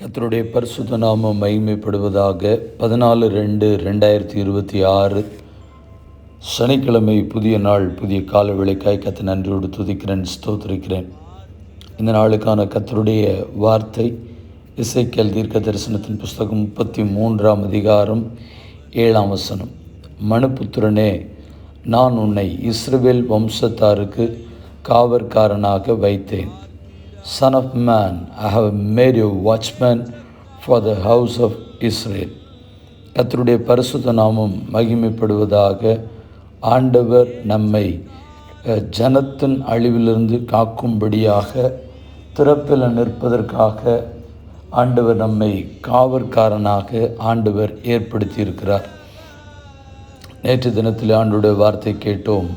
கத்தருடைய பரிசுத்த நாமம் மகிமைப்படுவதாக பதினாலு ரெண்டு ரெண்டாயிரத்தி இருபத்தி ஆறு சனிக்கிழமை புதிய நாள் புதிய கால விளைக்காய் கத்த நன்றியோடு துதிக்கிறேன் ஸ்தோத்திருக்கிறேன். இந்த நாளுக்கான கத்தருடைய வார்த்தை இசைக்கல் தீர்க்க தரிசனத்தின் புஸ்தகம் முப்பத்தி மூன்றாம் அதிகாரம் ஏழாம் வசனம். மனுப்புத்திரனே நான் உன்னை இஸ்ரவேல் வம்சத்தாருக்கு காவற்காரனாக வைத்தேன். Son of man, I have made you watchman for the house of Israel. கத்தருடைய பரிசுத்த நாமம் மகிமைப்படுவதாக ஆண்டவர் நம்மை ஜனத்தின் அழிவிலிருந்து காக்கும்படியாக திறப்பில் நிற்பதற்காக ஆண்டவர் நம்மை காவற்காரனாக ஆண்டவர் ஏற்படுத்தியிருக்கிறார் நேற்று தினத்தில் ஆண்டுடைய வார்த்தை கேட்டோம்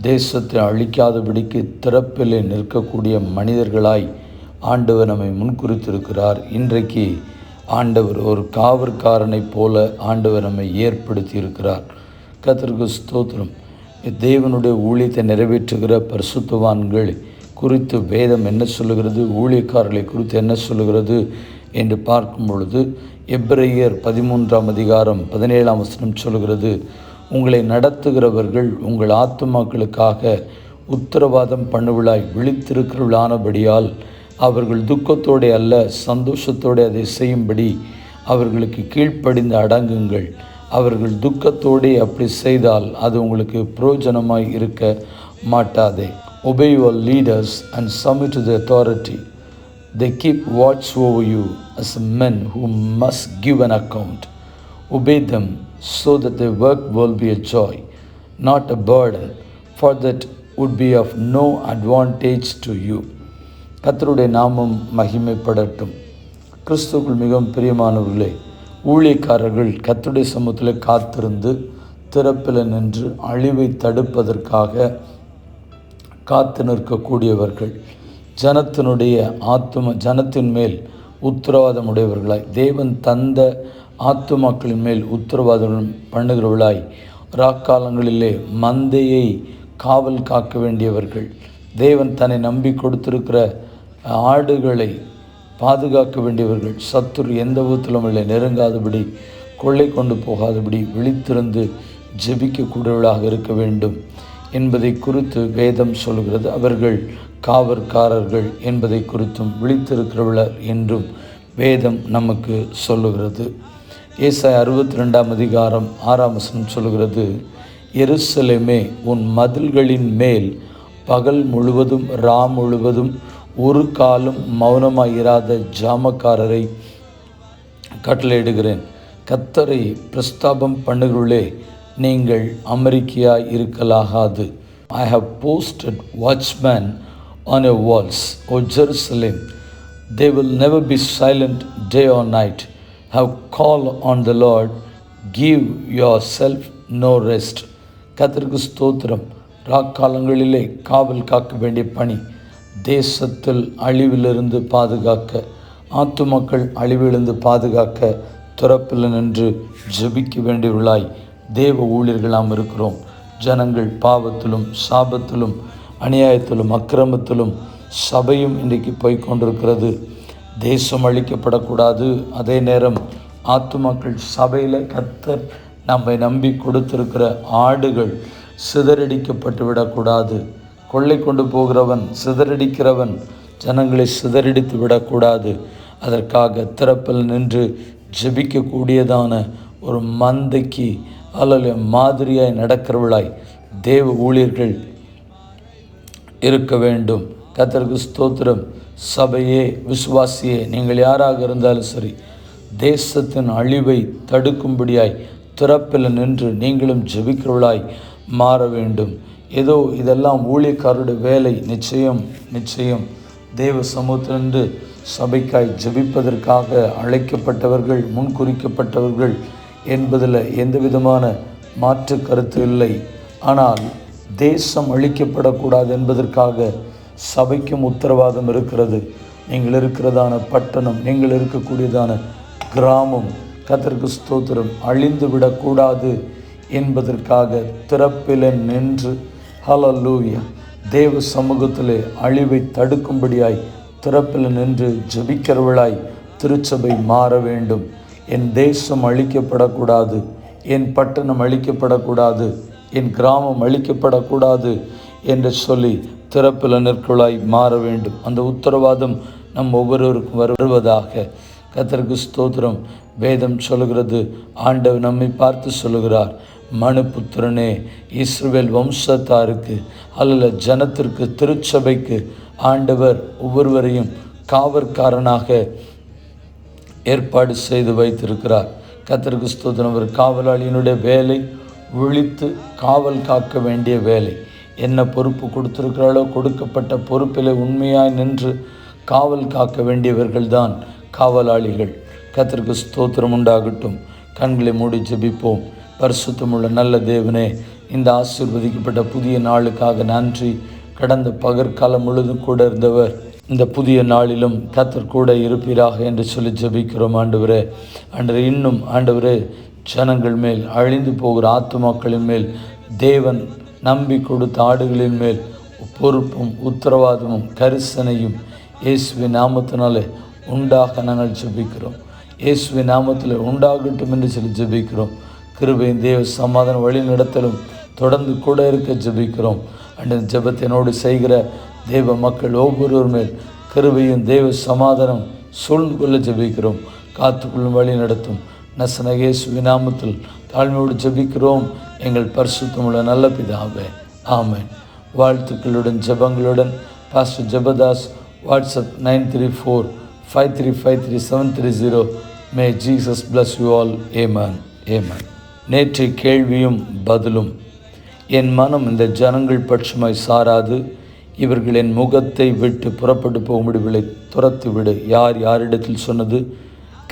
தேசத்தை அழிக்காதபடிக்கு திறப்பிலே நிற்கக்கூடிய மனிதர்களாய் ஆண்டவர் நம்மை முன்குறித்திருக்கிறார். இன்றைக்கு ஆண்டவர் ஒரு காவற்காரனைப் போல ஆண்டவர் நம்மை ஏற்படுத்தி இருக்கிறார் கத்திற்கு ஸ்தோத்திரம். தேவனுடைய ஊழியத்தை நிறைவேற்றுகிற பரிசுத்தவான்கள் குறித்து வேதம் என்ன சொல்லுகிறது ஊழியக்காரர்களை குறித்து என்ன சொல்லுகிறது என்று பார்க்கும் பொழுது எப்ரையர் பதிமூன்றாம் அதிகாரம் பதினேழாம் வசனம் சொல்லுகிறது உங்களை நடத்துகிறவர்கள் உங்கள் ஆத்துமாக்களுக்காக உத்தரவாதம் பண்ணுவிழாய் விழித்திருக்கிறவளானபடியால் அவர்கள் துக்கத்தோடே அல்ல சந்தோஷத்தோடே அதை செய்யும்படி அவர்களுக்கு கீழ்ப்படிந்து அடங்குங்கள். அவர்கள் துக்கத்தோடே அப்படி செய்தால் அது உங்களுக்கு புரோஜனமாய் இருக்க மாட்டாதே. Obey your leaders and submit the authority they keep watch over you as men who must give an account obey them so that their work will be a joy not a burden for that would be of no advantage to you. கத்தருடைய நாமம் மகிமைப்படட்டும். கிறிஸ்துவுக்குள் மிகவும் பிரியமானவர்களே ஊழியக்காரர்கள் கர்த்தருடைய சமூகத்தில் காத்திருந்து திறப்பில் நின்று அழிவை தடுப்பதற்காக காத்து நிற்கக்கூடியவர்கள் ஜனத்தினுடைய ஆத்தும ஜனத்தின் மேல் உத்தரவாதம் உடையவர்களாய் தேவன் தந்த ஆத்துமாக்களின் மேல் உத்தரவாதம் பண்ணுகிறவளாய் ராக்காலங்களிலே மந்தையை காவல் காக்க வேண்டியவர்கள். தேவன் தன்னை நம்பி கொடுத்திருக்கிற ஆடுகளை பாதுகாக்க வேண்டியவர்கள். சத்துரு எந்த ஊத்திலும் இல்லை நெருங்காதபடி கொள்ளை கொண்டு போகாதபடி விழித்திருந்து ஜெபிக்கக்கூடியவர்களாக இருக்க வேண்டும் என்பதை குறித்து வேதம் சொல்கிறது அவர்கள் காவற்காரர்கள் என்பதை குறித்தும் விழித்திருக்கிறவர்கள் என்றும் வேதம் நமக்கு சொல்லுகிறது. ஏசாய் அறுபத்தி ரெண்டாம் அதிகாரம் ஆறாம் வசனம் சொல்லுகிறது எருசலேமே உன் மதில்களின் மேல் பகல் முழுவதும் ரா முழுவதும் ஒரு காலம் மௌனமாயிராத ஜாமக்காரரை கட்டளையிடுகிறேன். கத்தரை பிரஸ்தாபம் பண்ணுகிறே நீங்கள் அமெரிக்கையாக இருக்கலாகாது. I have posted watchmen on a walls O Jerusalem they will never be silent day or night have call on the Lord give yourself no rest கத்திற்கு ஸ்தோத்திரம். ராக்காலங்களிலே காவல் காக்க வேண்டிய பணி. தேசத்தில் அழிவிலிருந்து பாதுகாக்க. ஆத்து மக்கள் அழிவிலிருந்து பாதுகாக்க. துறப்பில் நின்று ஜபிக்க வேண்டியவர்களாய் தேவ ஊழியர்களாம் இருக்கிறோம். ஜனங்கள் பாவத்திலும் சாபத்திலும் அநியாயத்திலும் அக்கிரமத்திலும் சபையும் இன்றைக்கு போய்க்கொண்டிருக்கிறது தேசம் அழிக்கப்படக்கூடாது. அதே நேரம் ஆத்துமாக்கள் சபையில் கத்தர் நம்மை நம்பி கொடுத்திருக்கிற ஆடுகள் சிதறடிக்கப்பட்டு விடக்கூடாது. கொள்ளை கொண்டு போகிறவன் சிதறடிக்கிறவன் ஜனங்களை சிதறடித்து விடக்கூடாது. அதற்காக திறப்பில் நின்று ஜெபிக்கக்கூடியதான ஒரு மந்தைக்கு அல்லது மாதிரியாய் நடக்கிறவளாய் தேவ ஊழியர்கள் இருக்க வேண்டும். கத்தருக்கு ஸ்தோத்திரம். சபையே விசுவாசியே நீங்கள் யாராக இருந்தாலும் சரி தேசத்தின் அழிவை தடுக்கும்படியாய் திறப்பில் நின்று நீங்களும் ஜெபிக்கிறவளாய் மாற வேண்டும். ஏதோ இதெல்லாம் ஊழியக்காரோட வேலை. நிச்சயம் நிச்சயம். தேவ சமூகத்திலிருந்து சபைக்காய் ஜெபிப்பதற்காக அழைக்கப்பட்டவர்கள் முன்குறிக்கப்பட்டவர்கள் என்பதில் எந்த விதமான மாற்று கருத்து இல்லை. ஆனால் தேசம் அழிக்கப்படக்கூடாது என்பதற்காக சபைக்கும் உத்தரவாதம் இருக்கிறது. நீங்கள் இருக்கிறதான பட்டணம் நீங்கள் இருக்கக்கூடியதான கிராமம் கத்தருக்கு ஸ்தோத்திரம். அழிந்து விடக்கூடாது என்பதற்காக திறப்பில் நின்று ஹலலூயா தேவ சமூகத்திலே அழிவை தடுக்கும்படியாய் திறப்பில் நின்று ஜெபிக்கிறவளாய் திருச்சபை மாற வேண்டும். என் தேசம் அழிக்கப்படக்கூடாது என் பட்டணம் அழிக்கப்படக்கூடாது என் கிராமம் அழிக்கப்படக்கூடாது என்று சொல்லி திறப்பில் நிற்களாய் மாற வேண்டும். அந்த உத்தரவாதம் நம் ஒவ்வொருவருக்கும் வருவதாக கத்தருக்கு ஸ்தோத்திரம். வேதம் சொல்லுகிறது ஆண்டவர் நம்மை பார்த்து சொல்லுகிறார். மனுபுத்திரனே இஸ்ரவேல் வம்சத்தாருக்கு அல்ல ஜனத்திற்கு திருச்சபைக்கு ஆண்டவர் ஒவ்வொருவரையும் காவற்காரனாக ஏற்பாடு செய்து வைத்திருக்கிறார். கத்தருக்கு ஸ்தோத்திரம் ஒரு காவலாளியினுடைய வேலை விழித்து காவல் காக்க வேண்டிய வேலை. என்ன பொறுப்பு கொடுத்திருக்கிறாளோ கொடுக்கப்பட்ட பொறுப்பில் உண்மையாய் நின்று காவல் காக்க வேண்டியவர்கள்தான். காவலாளிகள். கத்தருக்கு ஸ்தோத்திரம் உண்டாகட்டும். கண்களை மூடி ஜெபிப்போம். பரிசுத்தமுள்ள நல்ல தேவனே இந்த ஆசிர்வதிக்கப்பட்ட புதிய நாளுக்காக நன்றி. கடந்த பகற்காலம் முழுதும் கூட இருந்தவர் இந்த புதிய நாளிலும் கத்தர் கூட இருப்பீராக என்று சொல்லி ஜெபிக்கிறோம் ஆண்டவரே. ஆண்டவரே இன்னும் ஆண்டவரே ஜனங்கள் மேல் அழிந்து போகிற ஆத்துமாக்களின் மேல் தேவன் நம்பி கொடுத்த ஆடுகளின் மேல் பொறுப்பும் உத்தரவாதமும் கரிசனையும் இயேசுவின் நாமத்தினாலே உண்டாக நாங்கள் ஜெபிக்கிறோம். இயேசுவின் நாமத்தில் உண்டாகட்டும் என்று சொல்லி ஜெபிக்கிறோம். கிருபையின் தேவ சமாதான வழி நடத்தலும் தொடர்ந்து கூட இருக்க ஜெபிக்கிறோம். அண்ட் ஜெபத்தினோடு செய்கிற தேவ மக்கள் ஒவ்வொருவர் மேல் கிருபையும் தேவ சமாதானம் சூழ்ந்து கொள்ள ஜெபிக்கிறோம். காத்துக்கொள்ளும் வழி நடத்தும். நசனகேசு நாமத்தில் தாழ்மையோடு ஜெபிக்கிறோம். எங்கள் பரிசுத்தமுள்ள நல்ல பிதாவே ஆமென். வாழ்த்துக்களுடன் ஜெபங்களுடன் pastor Jebadas WhatsApp nine three four five three five three seven three zero may Jesus bless you all amen amen நேற்று கேள்வியும் பதிலும். என் மனம் இந்த ஜனங்கள் பட்சமாய் சாராது. இவர்கள் என் முகத்தை விட்டு புறப்பட்டு போகும்படி விளை துரத்து விடு யார் யாரிடத்தில் சொன்னது?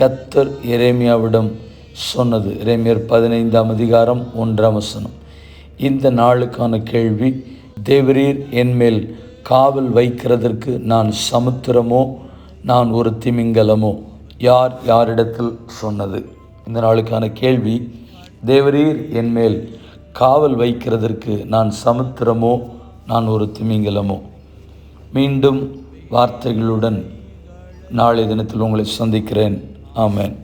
கத்தர் எரேமியாவிடம் சொன்னது. எரேமியர் பதினைந்தாம் அதிகாரம் ஒன்றாம் வசனம். இந்த நாளுக்கான கேள்வி தேவரீர் என்மேல் காவல் வைக்கிறதற்கு நான் சமுத்திரமோ நான் ஒரு திமிங்கலமோ? யார் யாரிடத்தில் சொன்னது? இந்த நாளுக்கான கேள்வி தேவரீர் என்மேல் காவல் வைக்கிறதற்கு நான் சமுத்திரமோ? நான் ஒரு திமிங்கலமோ? மீண்டும் வார்த்தைகளுடன் நாளை தினத்தில் உங்களை சந்திக்கிறேன். ஆமேன்.